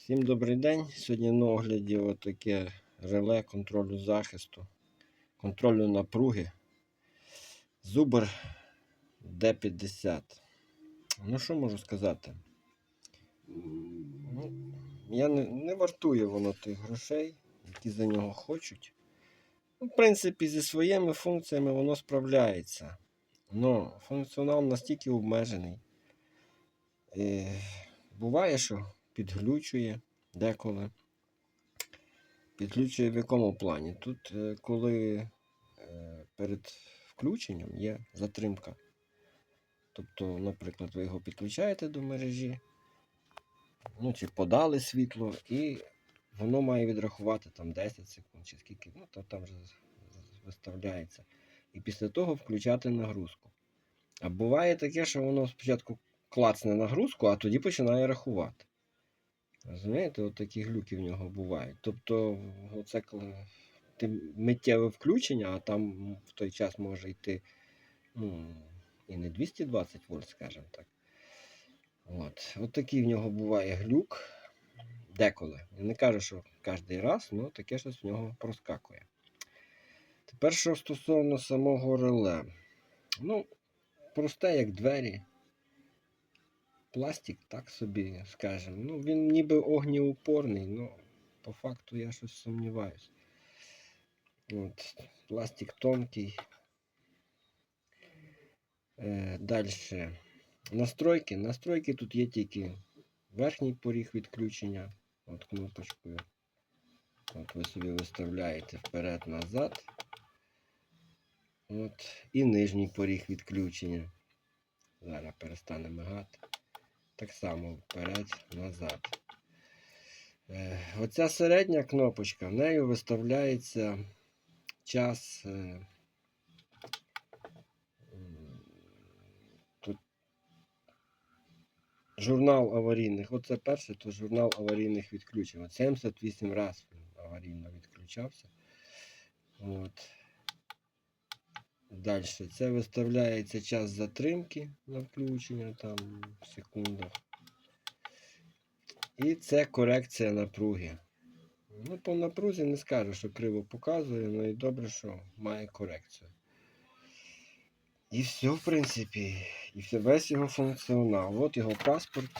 Всім добрий день. Сьогодні на огляді отаке реле контролю захисту, контролю напруги. Зубр D50. Ну, що можу сказати? Ну, я не, не вартую воно тих грошей, які за нього хочуть. Ну, в принципі, зі своїми функціями воно справляється. Но функціонал настільки обмежений. І буває, що підглючує деколи. Підглючує в якому плані? Тут, е, коли е, перед включенням є затримка. Тобто, наприклад, ви його підключаєте до мережі, ну, чи подали світло, і воно має відрахувати там 10 секунд чи скільки, ну, то там вже виставляється. І після того включати нагрузку. А буває таке, що воно спочатку клацне нагрузку, а тоді починає рахувати. Розумієте, от такі глюки в нього бувають. Тобто, оце коли миттєве включення, а там в той час може йти ну, і не 220 вольт, скажімо так. От. От такий в нього буває глюк деколи. Я не кажу, що кожен раз, але таке щось в нього проскакує. Тепер, що стосовно самого реле. Ну, просте, як двері. Пластик, так собі скажемо. Ну, він ніби огнеупорний, але по факту я щось сумніваюся. От, пластик тонкий. Е, Далі. Настройки. Настройки тут є тільки верхній поріг відключення. От кнопочкою. От ви собі виставляєте вперед-назад. От. І нижній поріг відключення. Зараз перестане мигати. Так само вперед-назад. Е, Оця середня кнопочка, в нею виставляється час. е, Тут журнал аварійних. Оце перше, то журнал аварійних відключень. От 78 разів аварійно відключався. От. Далі. Це виставляється час затримки на включення там в секундах. І це корекція напруги. Ну, по напрузі не скажу, що криво показує, але і добре, що має корекцію. І все, в принципі, і все, весь його функціонал. От його паспорт,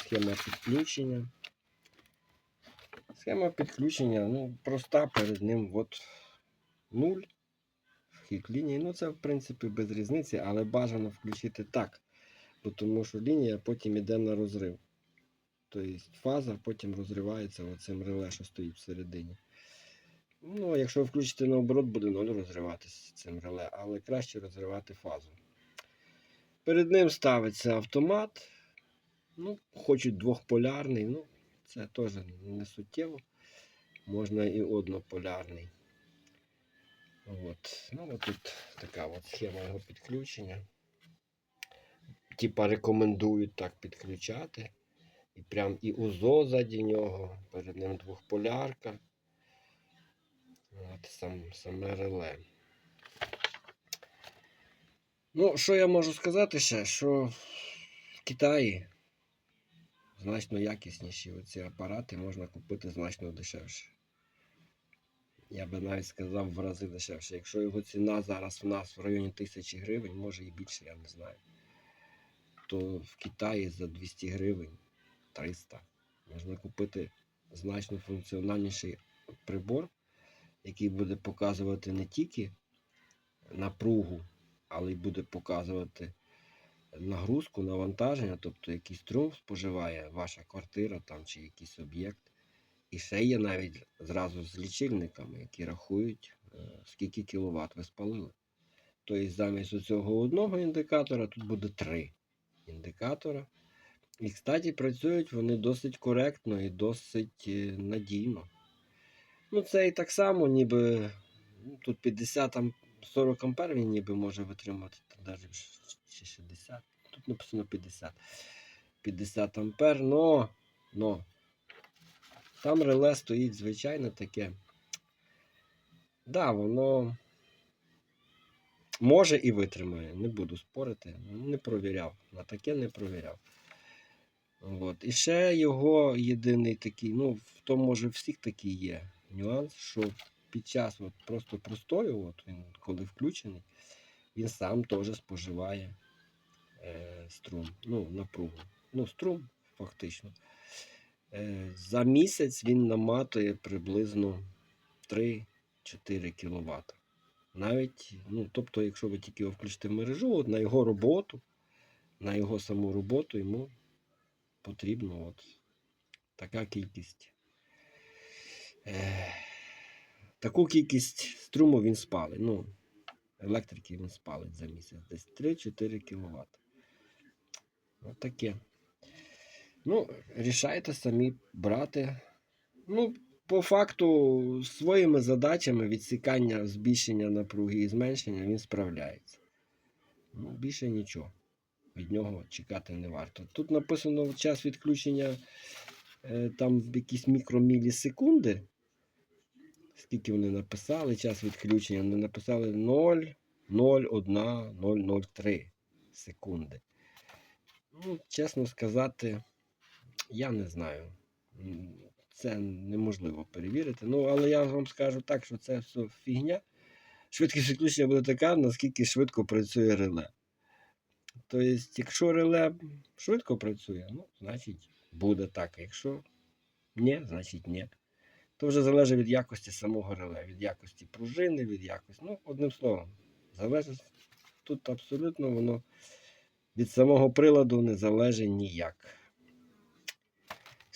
схема підключення. Схема підключення, ну, проста перед ним от 0 вхід лінії. Ну, це, в принципі, без різниці, але бажано включити так. Бо тому що лінія потім йде на розрив. Тобто фаза потім розривається оцим реле, що стоїть всередині. Ну, якщо ви включите наоборот, буде 0 розриватися цим реле, але краще розривати фазу. Перед ним ставиться автомат. Ну, хочуть двохполярний, ну, це теж не суттєво. Можна і однополярний. От. Ну, от тут така от схема його підключення. Типа рекомендують так підключати. І прям і УЗО заді нього, перед ним двохполярка. От сам, саме реле. Ну, що я можу сказати ще, що в Китаї значно якісніші оці апарати можна купити значно дешевше. Я би навіть сказав в рази дешевше. Якщо його ціна зараз в нас в районі тисячі гривень, може і більше, я не знаю. То в Китаї за 200 гривень 300 можна купити значно функціональніший прибор, який буде показувати не тільки напругу, але й буде показувати нагрузку, навантаження, тобто який струм споживає ваша квартира там, чи якийсь об'єкт. І ще є навіть зразу з лічильниками, які рахують, е, скільки кіловат ви спалили. Тобто замість цього одного індикатора тут буде три індикатора. І, кстати, працюють вони досить коректно і досить е, надійно. Ну, це і так само, ніби ну, тут 50 40 ампер він ніби може витримати, навіть 60. Тут написано 50. 50 ампер, но, но там реле стоїть звичайно таке. Да, воно може і витримає, не буду спорити, не провіряв. На таке не провіряв. От. І ще його єдиний такий, ну, в тому може всіх такий є нюанс, що під час от, просто простою, от він коли включений, він сам теж споживає е, струм, ну, напругу. Ну, струм, фактично. Е, за місяць він наматує приблизно 3-4 кВт. Навіть, ну, тобто, якщо ви тільки його включите в мережу, от на його роботу, на його саму роботу йому потрібно от така кількість. Е, таку кількість струму він спалить. Ну, електрики він спалить за місяць. Десь 3-4 кВт. От. Ну, рішайте самі брати. Ну, по факту, своїми задачами відсікання, збільшення напруги і зменшення він справляється. Ну, більше нічого. Від нього чекати не варто. Тут написано час відключення е, там якісь мікромілісекунди. Скільки вони написали, час відключення, вони написали 0, 0, 1, 0, 0,3 секунди. Ну, чесно сказати, я не знаю. Це неможливо перевірити. Ну, але я вам скажу так, що це все фігня. Швидкість відключення буде така, наскільки швидко працює реле. Тобто, якщо реле швидко працює, ну, значить буде так. Якщо ні, значить ні. То вже залежить від якості самого реле, від якості пружини, від якості. Ну, одним словом, залежить тут абсолютно воно від самого приладу не залежить ніяк.